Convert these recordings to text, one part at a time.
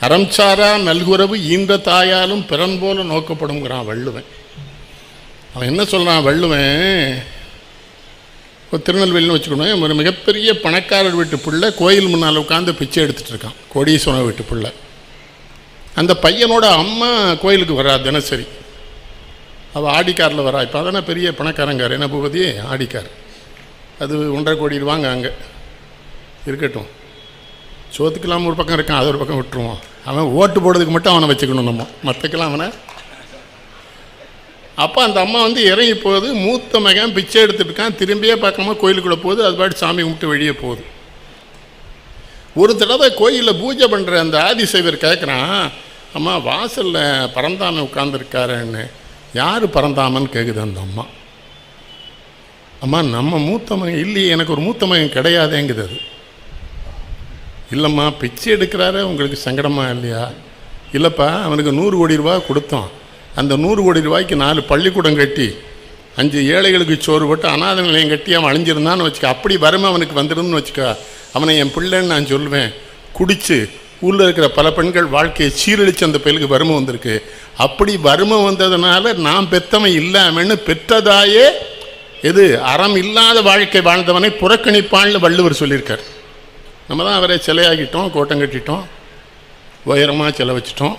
அறம்சாரா நல்குறவு ஈன்ற தாயாலும் பிறன் போல நோக்கப்படுங்கிறான் வள்ளுவன். அவன் என்ன சொல்கிறான் வள்ளுவன்? இப்போ திருநெல்வேலின்னு வச்சுக்கணும் ஒரு மிகப்பெரிய பணக்காரர் வீட்டு பிள்ளை கோயில் முன்னால் உட்காந்து பிச்சை எடுத்துகிட்டு இருக்கான் கோடீஸ்வரன் வீட்டு பிள்ளை. அந்த பையனோட அம்மா கோயிலுக்கு வரா தினசரி. அவள் ஆடிக்காரில் வரா. இப்போ அதானே பெரிய பணக்காரங்கார் என்ன பூபதி? ஆடிக்கார். அது ஒன்றரை கோடி வாங்க அங்கே. இருக்கட்டும். சோத்துக்கெல்லாம் ஒரு பக்கம் இருக்கான் அது ஒரு பக்கம் விட்டுருவோம் அவன் ஓட்டு போடுறதுக்கு மட்டும் அவனை வச்சுக்கணும் நம்ம. மற்றக்கெல்லாம் அவனை. அப்போ அந்த அம்மா வந்து இறங்கி போகுது மூத்த மகன் பிச்சை எடுத்துட்டு இருக்கான் திரும்பியே பார்க்காம கோயிலுக்குள்ளே போகுது அது பாட்டு சாமி கும்பிட்டு வெளியே போகுது. ஒரு தடவை கோயிலில் பூஜை பண்ணுற அந்த ஆதிசைவர் கேட்குறான் அம்மா வாசலில் பரந்தாமன் உட்காந்துருக்காருன்னு யார் பரந்தாமன் கேட்குது அந்த அம்மா. அம்மா நம்ம மூத்த மகன் இல்லையே எனக்கு ஒரு மூத்த மகன் கிடையாதேங்குது அது. இல்லைம்மா பிச்சை எடுக்கிறாரு உங்களுக்கு சங்கடமா இல்லையா? இல்லைப்பா அவனுக்கு நூறு கோடி ரூபா கொடுத்தோம். அந்த நூறு கோடி ரூபாய்க்கு நாலு பள்ளிக்கூடம் கட்டி அஞ்சு ஏழைகளுக்கு சோறு போட்டு அனாத நிலையம் கட்டி அவன் அழிஞ்சிருந்தான்னு வச்சுக்க அப்படி வறுமை அவனுக்கு வந்துடும்னு வச்சுக்க. அவனை என் பிள்ளைன்னு நான் சொல்லுவேன் குடித்து ஊரில் இருக்கிற பல பெண்கள் வாழ்க்கையை சீரழித்து அந்த பையலுக்கு வறுமை வந்திருக்கு. அப்படி வறுமை வந்ததுனால நான் பெத்தவன் இல்லாமன்னு பெற்றதாயே எது? அறம் இல்லாத வாழ்க்கை வாழ்ந்தவனை புறக்கணிப்பான்னு வள்ளுவர் சொல்லியிருக்கார். நம்ம தான் அவரை சிலையாகிட்டோம் கோட்டம் கட்டிட்டோம் உயரமாக சிலை வச்சிட்டோம்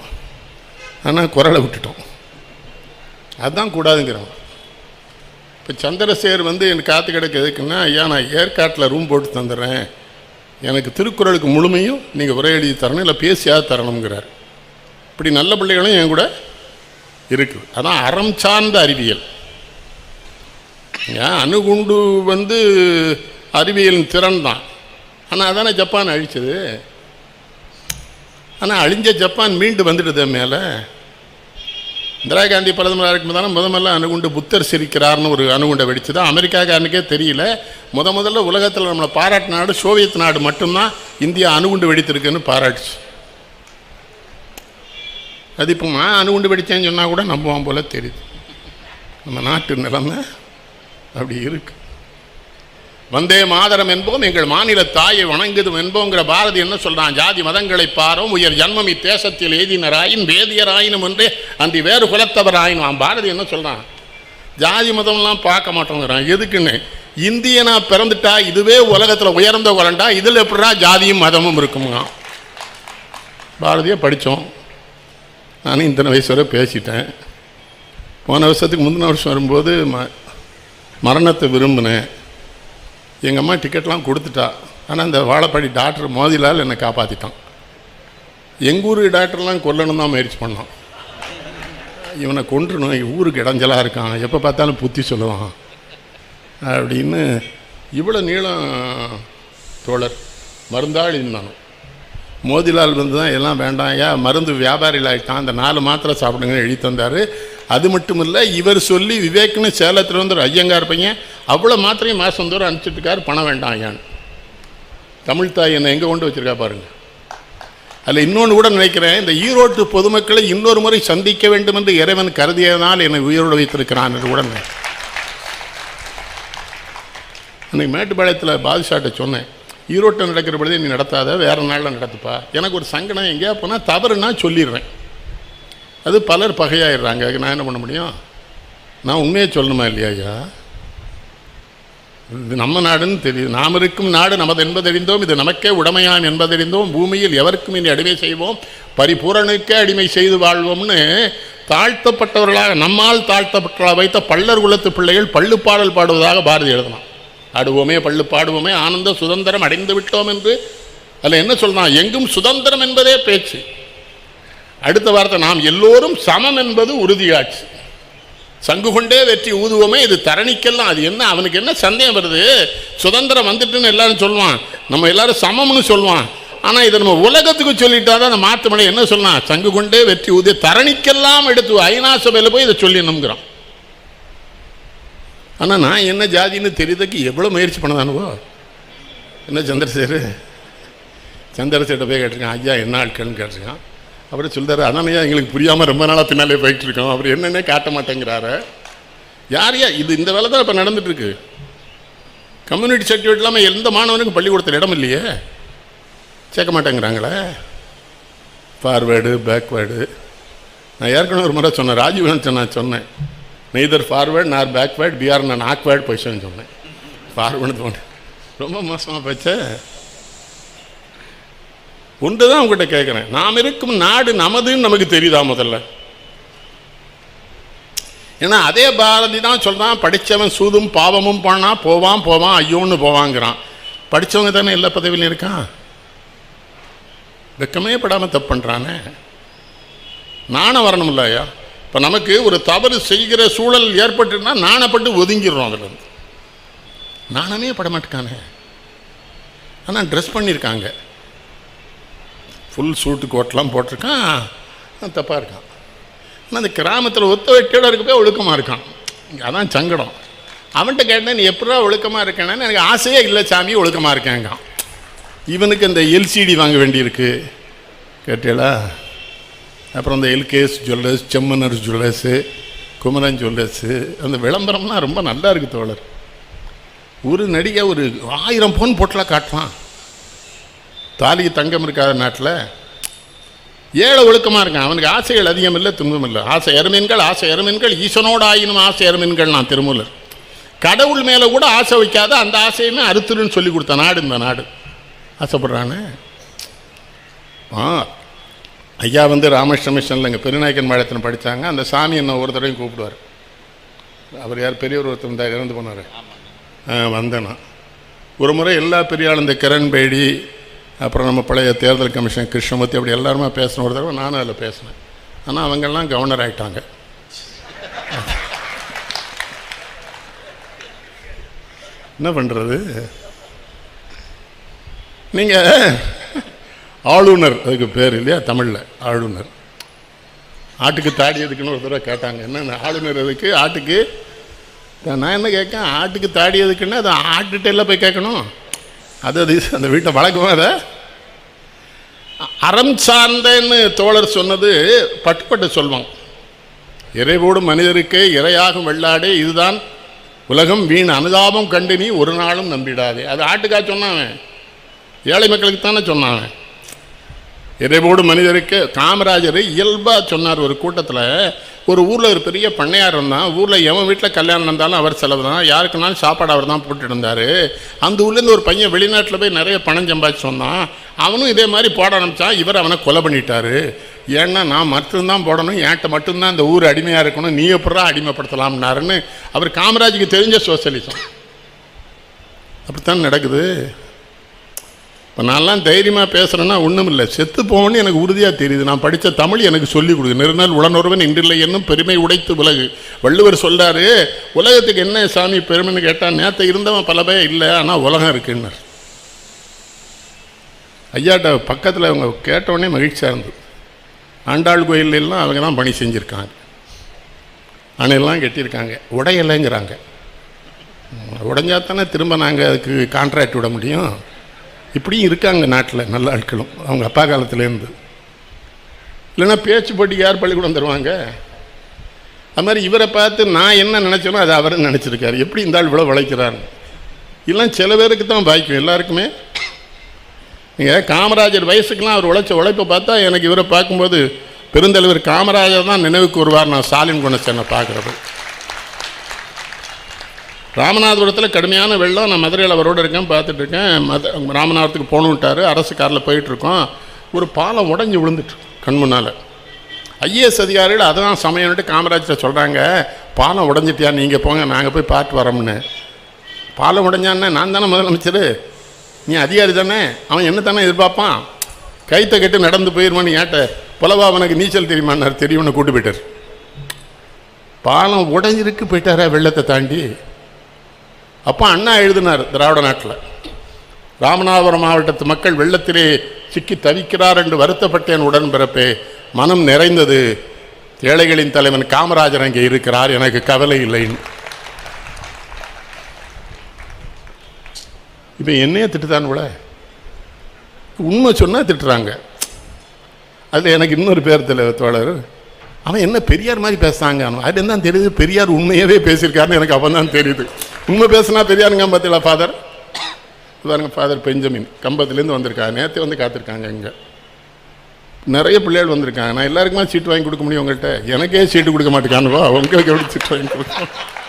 ஆனால் குரலை விட்டுட்டோம். அதுதான் கூடாதுங்கிறோம் இப்போ சந்திரசேகர் வந்து எனக்கு காத்து கிடக்கு எதுக்குன்னா ஐயா நான் ஏற்காட்டில் ரூம் போட்டு தந்துடுறேன் எனக்கு திருக்குறளுக்கு முழுமையும் நீங்கள் உரை எழுதி தரணும் இல்லை பேசியாக தரணுங்கிறார் இப்படி நல்ல பிள்ளைகளும் என் கூட இருக்குது அதான் அறம் சார்ந்த அறிவியல். ஏன்? அணுகுண்டு வந்து அறிவியலின் திறன் தான். ஆனால் அதானே ஜப்பான் அழிச்சது? ஆனால் அழிஞ்ச ஜப்பான் மீண்டு வந்துடுது மேலே. இந்திரா காந்தி பிரதமராக இருக்கும் தானே முத முதல்ல அணுகுண்டு புத்தர் சிரிக்கிறார்னு ஒரு அணுகுண்டை வெடிச்சது. அமெரிக்காக்காரனுக்கே தெரியல. முத முதல்ல உலகத்தில் நம்மளை பாராட்டு நாடு சோவியத் நாடு மட்டும்தான் இந்தியா அணுகுண்டு வெடித்திருக்குன்னு பாராட்டுச்சு. அது இப்போ நான் அணுகுண்டு வெடித்தேன்னு சொன்னால் கூட நம்புவான் போல தெரியுது. நம்ம நாட்டு நிலைமை அப்படி இருக்குது வந்தே மாதரம் என்போம் எங்கள் மாநில தாயை வணங்குதும் என்போங்கிற பாரதி என்ன சொல்கிறான் ஜாதி மதங்களை பாரோம் உயர் ஜன்மம் இத்தேசத்தில் எய்தினராயின் வேதியராயினும் என்றே அந்த வேறு குலத்தவராயினும். அவன் பாரதி என்ன சொல்கிறான் ஜாதி மதம்லாம் பார்க்க மாட்டோங்கிறான். எதுக்குன்னு? இந்தியனா பிறந்துட்டா இதுவே உலகத்தில் உயர்ந்த குலண்டா இதில் எப்படா ஜாதியும் மதமும் இருக்குங்க பாரதியை படித்தோம். நானும் இத்தனை வயசு வரை பேசிட்டேன். போன வருஷத்துக்கு முந்தின வருஷம் வரும்போது ம மரணத்தை விரும்பினேன். எங்கள் அம்மா டிக்கெட்லாம் கொடுத்துட்டா. ஆனால் அந்த வாழைப்பாடி டாக்டர் மோதிலால் என்னை காப்பாற்றிட்டான் எங்கள் ஊர் டாக்டர்லாம் கொல்லணும் தான் முயற்சி பண்ணான். இவனை கொன்றணும் ஊருக்கு இடைஞ்சலாக இருக்கான். எப்போ பார்த்தாலும் புத்தி சொல்லுவான். அப்படின்னு இவ்வளோ நீளம் தோழர் மருந்தாள் இருந்தானோ? மோதிலால் வந்து தான் எல்லாம் வேண்டாம். ஏன் மருந்து வியாபாரிகள் ஆகிட்டான் அந்த நாலு மாத்திரை சாப்பிடுங்கன்னு எழுதி தந்தார். அது மட்டும் இல்லை இவர் சொல்லி விவேக்னு சேலத்தில் வந்து ஒரு ஐயங்கார் பையன் அவ்வளோ மாத்திரையும் மாதம் தூரம் அனுப்பிச்சிட்டுருக்காரு பணம் வேண்டாம் ஐயான்னு. தமிழ் தாய் என்னை எங்கே கொண்டு வச்சிருக்கா பாருங்கள் அதில் இன்னொன்று கூட நினைக்கிறேன் இந்த ஈரோட்டு பொதுமக்களை இன்னொரு முறை சந்திக்க வேண்டும் என்று இறைவன் கருதியதனால் என்னை உயிரோடு வைத்திருக்கிறான் என்று கூட நினை- மேட்டுப்பாளையத்தில் பாதுஷாட்ட சொன்னேன் ஈரோட்டில் நடக்கிற பொழுதே நீ நடத்தாத வேறு நாளில் நடத்துப்பா. எனக்கு ஒரு சங்கடம் எங்கேயா போனால் தவறுனா சொல்லிடுறேன். அது பலர் பகையாயிடுறாங்க. அதுக்கு நான் என்ன பண்ண முடியும்? நான் உண்மையை சொல்லணுமா இல்லையா ஐயா? இது நம்ம நாடுன்னு தெரியுது. நாம் இருக்கும் நாடு நமது என்பதறிந்தோம். இது நமக்கே உடமையான் என்பதறிந்தோம். பூமியில் எவருக்கும் இனி அடிமை செய்வோம். பரிபூரணுக்கே அடிமை செய்து வாழ்வோம்னு தாழ்த்தப்பட்டவர்களாக நம்மால் தாழ்த்தப்பட்டவர்களாக வைத்த பல்லர் குலத்து பிள்ளைகள் பள்ளு பாடல் பாடுவதாக பாரதி எழுதலாம். ஆடுவோமே பள்ளு பாடுவோமே ஆனந்த சுதந்திரம் அடைந்து விட்டோம் என்று. அதில் என்ன சொல்லலாம்? எங்கும் சுதந்திரம் என்பதே பேச்சு. அடுத்த வார்த்தை நாம் எல்லோரும் சமம் என்பது உறுதியாச்சு. சங்கு கொண்டே வெற்றி ஊதுவோமே இது தரணிக்கெல்லாம். அது என்ன அவனுக்கு என்ன சந்தேகம் வருது? சுதந்திரம் வந்துட்டுன்னு எல்லாரும் சொல்லுவான். நம்ம எல்லாரும் சமம்னு சொல்லுவான். ஆனால் இதை நம்ம உலகத்துக்கு சொல்லிட்டா தான் அந்த மாற்று மலை என்ன சொல்லலாம் சங்கு கொண்டே வெற்றி ஊதிய தரணிக்கெல்லாம் எடுத்து ஐநா சபையில் போய் இதை சொல்லிடணுங்கிறான். ஆனால் நான் என்ன ஜாதின்னு தெரியுதுக்கு எவ்வளோ முயற்சி பண்ணதானுவோ என்ன சந்திரசேகர்? சந்திரசேட்ட போய் கேட்டிருக்கான் ஐயா என்ன ஆட்கள்னு கேட்டிருக்கான். அப்புறம் சொல்றாரு அண்ணனையா எங்களுக்கு புரியாமல் ரொம்ப நாளாக பின்னாலே போயிட்டு இருக்கோம் அவர் என்னன்னே காட்ட மாட்டேங்கிறாரு. யாரையா இது இந்த வேலை தான் இப்போ நடந்துட்டுருக்கு. கம்யூனிட்டி சர்டிஃபிகேட் இல்லாமல் எந்த மாணவனுக்கும் பள்ளிக்கூடத்தில் இடம் இல்லையே. சேர்க்க மாட்டேங்கிறாங்களே. ஃபார்வேர்டு பேக்வேர்டு நான் ஏற்கனவே ஒரு முறை சொன்னேன் ராஜீவன் நான் சொன்னேன். நெய்தர் ஃபார்வேர்டு நார் பேக்வேர்டு பிஆர் நான் ஆக்வேர்டு பொசிஷன் சொன்னேன். ஃபார்வேர்டு தோணு ரொம்ப மோசமாக போச்சேன் ஒன்று தான் உங்ககிட்ட கேட்குறேன் நாம் இருக்கும் நாடு நமதுன்னு நமக்கு தெரியுதா முதல்ல? ஏன்னா அதே பாரதி தான் சொல்கிறான் படித்தவன் சூதும் பாவமும் பண்ணால் போவான் போவான் ஐயோன்னு போவாங்கிறான். படித்தவங்க தானே எல்லா பதவியிலும் இருக்கான் வெக்கமே படாமல் தப்பு பண்ணுறானே நாணம் வரணும் இல்லையா இப்போ நமக்கு ஒரு தவறு செய்கிற சூழல் ஏற்பட்டுன்னா நாணப்பட்டு ஒதுங்கிடுறோம் அதுலேருந்து. நாணமே படமாட்டுக்கானே. ஆனால் ட்ரெஸ் பண்ணியிருக்காங்க ஃபுல் சூட்டு கோட்லாம் போட்டிருக்கான். தப்பாக இருக்கான். ஆனால் அந்த கிராமத்தில் ஒத்த வெட்டியோட இருக்க போய் ஒழுக்கமாக இருக்கான் அதான் சங்கடம். அவன்கிட்ட கேட்டேன் நீ எப்படா ஒழுக்கமாக இருக்கேன்னு? எனக்கு ஆசையே இல்லை சாமி ஒழுக்கமாக இருக்கேங்க இவனுக்கு அந்த எல்சிடி வாங்க வேண்டியிருக்கு. கேட்டீங்களா? அப்புறம் இந்த LKS jewellers செம்மனர் jewellers Kumaran jewellers அந்த விளம்பரம்லாம் ரொம்ப நல்லா இருக்குது தோழர். ஒரு நடிகை ஒரு ஆயிரம் பொன் போட்டெலாம் காட்டுவான் தாலிக்கு தங்கம் இருக்காத நாட்டில்? ஏழை ஒழுக்கமாக இருக்கான். அவனுக்கு ஆசைகள் அதிகம் இல்லை துன்பம் இல்லை ஆசை எருமீன்கள் ஆசை எருமீன்கள் ஈசனோடு ஆயினும் ஆசை எருமீன்கள் நான் திருமூலர். கடவுள் மேலே கூட ஆசை வைக்காத அந்த ஆசையுமே அறுத்துருன்னு சொல்லி கொடுத்த நாடு இந்த நாடு. ஆசைப்படுறானே? ஆ ஐயா வந்து ராமகிருஷ்ண மிஷனில் இங்கே பெருநாயக்கன் மாடத்தில் படித்தாங்க அந்த சாமி என்ன ஒரு தடவையும் கூப்பிடுவார். அவர் யார்? பெரியவர் ஒருத்தர் இருந்தார் இறந்து போனார். ஆ வந்தேனா ஒரு முறை எல்லா பெரியாளும் இந்த கிரண் பேடி அப்புறம் நம்ம பழைய தேர்தல் கமிஷன் கிருஷ்ணமூர்த்தி அப்படி எல்லாருமே பேசின ஒரு தடவை நானும் அதில் பேசினேன். ஆனால் அவங்கெல்லாம் கவர்னர் ஆகிட்டாங்க என்ன பண்ணுறது நீங்கள் ஆளுநர் அதுக்கு பேர் இல்லையா? தமிழில் ஆளுநர். ஆட்டுக்கு தாடி எதுக்குன்னு ஒரு தடவை கேட்டாங்க. என்ன ஆளுநர் எதுக்கு? ஆட்டுக்கு? நான் என்ன கேட்கேன்? ஆட்டுக்கு தாடி எதுக்குன்னா அது ஆட்டுகிட்ட எல்லாம் போய் கேட்கணும். அது அது அந்த வீட்டை வழக்கமாக அதை? அறம் சார்ந்தன்னு தோழர் சொன்னது பட்டுப்பட்டு சொல்வாங்க இறைவோடு மனிதருக்கு இரையாகும் வெள்ளாடே இதுதான் உலகம் வீண் அனுதாபம் கண்டு நீ ஒரு நாளும் நம்பிடாதே. அது ஆட்டுக்கா சொன்னாவன் ஏழை மக்களுக்கு தானே சொன்னாவன் இறைவோடு மனிதருக்கு காமராஜர் இயல்பாக சொன்னார் ஒரு கூட்டத்தில் ஒரு ஊரில் ஒரு பெரிய பண்ணையார் இருந்தான் ஊரில் எவன் வீட்டில் கல்யாணம் இருந்தாலும் அவர் செலவு தான் யாருக்குனாலும் சாப்பாடு அவர் தான் போட்டுட்டு இருந்தார் அந்த ஊர்லேருந்து ஒரு பையன் வெளிநாட்டில் போய் நிறைய பணம் சம்பாதிச்சு சொன்னான் அவனும் இதே மாதிரி போட ஆரம்பித்தான் இவர் அவனை கொலை பண்ணிட்டாரு. ஏன்னா நான் மட்டும்தான் போடணும் என்கிட்ட மட்டும்தான் இந்த ஊர் அடிமையாக இருக்கணும் நீ எப்படா அடிமைப்படுத்தலாம்னாருன்னு அவர் காமராஜுக்கு தெரிஞ்ச சோசியலிசம் அப்படித்தான் நடக்குது. இப்போ நான்லாம் தைரியமாக பேசுகிறேன்னா ஒன்றும் இல்லை செத்து போகணும்னு எனக்கு உறுதியாக தெரியுது. நான் படித்த தமிழ் எனக்கு சொல்லிக் கொடுக்குது. நெருநாள் உடனொருவன் இன்றில்லை என்னும் பெருமை உடைத்து உலகு வள்ளுவர் சொல்கிறாரு உலகத்துக்கு என்ன சாமி பெருமைன்னு கேட்டால் நேற்று இருந்தவன் பல பேர் இல்லை ஆனால் உலகம் இருக்குன்னார். ஐயாட்ட பக்கத்தில் அவங்க கேட்டவுடனே மகிழ்ச்சியாக இருந்தது. ஆண்டாள் கோயிலெல்லாம் அவங்க தான் பணி செஞ்சுருக்காங்க. அணையெல்லாம் கட்டியிருக்காங்க. உடையலைங்கிறாங்க. உடஞ்சா தானே திரும்ப நாங்கள் அதுக்கு கான்ட்ராக்ட் விட முடியும்? இப்படியும் இருக்காங்க நாட்டில் நல்ல ஆட்களும். அவங்க அப்பா காலத்துலேருந்து. இல்லைன்னா பேச்சு போட்டிக்கு யார் பள்ளிக்கூடம் தருவாங்க? அது மாதிரி இவரை பார்த்து நான் என்ன நினச்சேனோ அதை அவரை நினச்சிருக்காரு. எப்படி இந்த ஆள் இவ்வளோ உழைக்கிறாரு இல்லை சில பேருக்கு தான் பாய்க்கும் எல்லாருக்குமே. நீங்கள் காமராஜர் வயசுக்கெலாம் அவர் உழைச்ச உழைப்பை பார்த்தா எனக்கு இவரை பார்க்கும்போது பெருந்தலைவர் காமராஜர் தான் நினைவுக்கு வருவார். நான் ஸ்டாலின் குணச்சேனை பார்க்குறது. ராமநாதபுரத்தில் கடுமையான வெள்ளம். நான் மதுரையில் அவரோடு இருக்கேன் பார்த்துட்டு இருக்கேன் மத ராமநாதத்துக்கு போகணுன்ட்டார் அரசு காரில் போயிட்டுருக்கோம் ஒரு பாலம் உடஞ்சி விழுந்துட்டு கண் முன்னால். ஐஏஎஸ் அதிகாரிகள் அதான் சமயம்ட்டு காமராஜர் சொல்கிறாங்க பாலம் உடஞ்சிட்டியா நீங்கள் போங்க நாங்கள் போய் பார்த்து வரோம்னு. பாலம் உடஞ்சானே நான் தானே முதலமைச்சர்? நீ அதிகாரி தானே? அவன் என்ன தானே எதிர்பார்ப்பான்? கைத்தை கட்டு நடந்து போயிருமான்னு கேட்ட புலவா அவனுக்கு நீச்சல் தெரியுமான்னார். தெரியும்னு கூட்டு போயிட்டார். பாலம் உடஞ்சிருக்கு போயிட்டாரா வெள்ளத்தை தாண்டி? அப்போ அண்ணா எழுதினார் திராவிட நாட்டில். ராமநாதபுரம் மாவட்டத்து மக்கள் வெள்ளத்திலே சிக்கி தவிக்கிறார் என்று வருத்தப்பட்டேன் உடன்பிறப்பே. மனம் நிறைந்தது. ஏழைகளின் தலைவன் காமராஜர் அங்கே இருக்கிறார் எனக்கு கவலை இல்லைன்னு இப்போ என்னையே திட்டுதான் கூட உண்மை சொன்னால் திட்டுறாங்க. அதில் எனக்கு இன்னொரு பேர் தெரியல தோழர் அவன் என்ன பெரியார் மாதிரி பேசுகிறாங்க அது என்ன தெரியுது பெரியார் உண்மையவே பேசியிருக்காருன்னு எனக்கு அவன் தான் தெரியுது. உண்மை பேசுனா பெரியாருங்க பார்த்தீங்களா ஃபாதர் பாருங்க ஃபாதர் பெஞ்சமின். கம்பத்துலேருந்து வந்திருக்காங்க. நேற்று வந்து காத்திருக்காங்க இங்கே. நிறைய பிள்ளைகள் வந்திருக்காங்க. நான் எல்லாருக்குமே சீட்டு வாங்கி கொடுக்க முடியும் உங்கள்கிட்ட எனக்கே சீட்டு கொடுக்க மாட்டேங்கானுவா உங்களுக்கு எப்படி சீட்டு வாங்கி கொடுக்கணும்